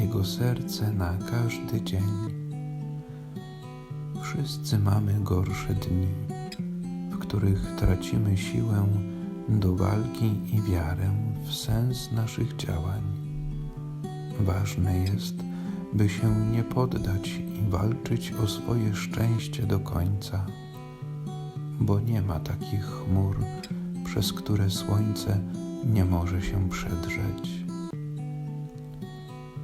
Jego serce na każdy dzień. Wszyscy mamy gorsze dni, w których tracimy siłę do walki i wiarę w sens naszych działań. Ważne jest, by się nie poddać i walczyć o swoje szczęście do końca, bo nie ma takich chmur, przez które słońce nie może się przedrzeć.